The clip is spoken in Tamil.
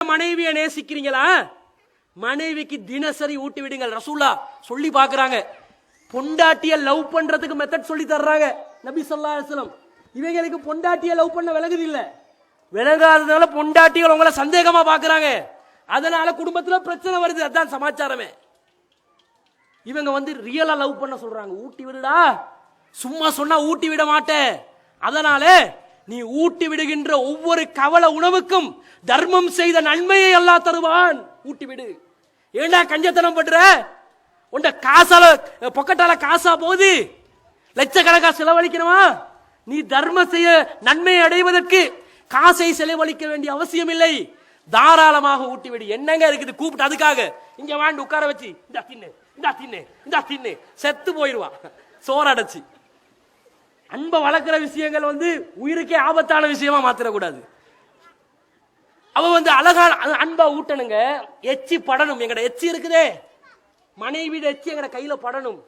மனைவியை நேசிக்கிறீங்களா? மனைவிக்கு தினசரி ஊட்டி விடுங்கள். ரசூல்லா சொல்லி பாக்குறாங்க பொண்டாட்டிய லவ் பண்றதுக்கு மெத்தட் சொல்லி தர்றாங்க. நபி ஸல்லல்லாஹு அலைஹி வஸல்லம். இவங்களுக்கு பொண்டாட்டிய லவ் பண்ண விலகுது இல்ல விலகாததுனால பொண்டாட்டிகள் உங்களை சந்தேகமா பாக்குறாங்க அதனால குடும்பத்துல பிரச்சனை வருது. அதான் சமாச்சாரமே. இவங்க வந்து ரியலா லவ் பண்ண சொல்றாங்க. ஊட்டி விடுடா. சும்மா சொன்னா ஊட்டி விட மாட்டேன். அதனால நீ ஊட்டி விடுகின்ற ஒவ்வொரு கவல உணவுக்கும் தர்மம் செய்த நன்மையை எல்லாம் தருவான். ஊட்டி விடு. ஏண்டா கஞ்சத்தனம் பண்ற? உண்ட காசால பொக்கட்டால காசா போகுது. லட்சக்கணக்கா செலவழிக்கணுமா நீ தர்மம் செய்ய நன்மையை அடைவதற்கு காசை செலவழிக்க வேண்டிய அவசியம் இல்லை. தாராளமாக ஊட்டி விடு. என்னங்க இருக்குது? கூப்பிட்டு அதுக்காக. இங்க வாண்டு உட்கார வச்சு இந்த தின்னு இந்த தின்னு இந்த தின்னு. செத்து போயிடுவா சோறடைச்சு. அன்பை வளர்க்குற விஷயங்கள் வந்து உயிருக்கே ஆபத்தான விஷயமா மாத்திரக்கூடாது. அவ வந்து அழகான அன்பா ஊட்டணுங்க. எச்சி படணும். எங்கட எச்சி இருக்குதே. மனைவி எச்சி எங்கட கையில படணும்.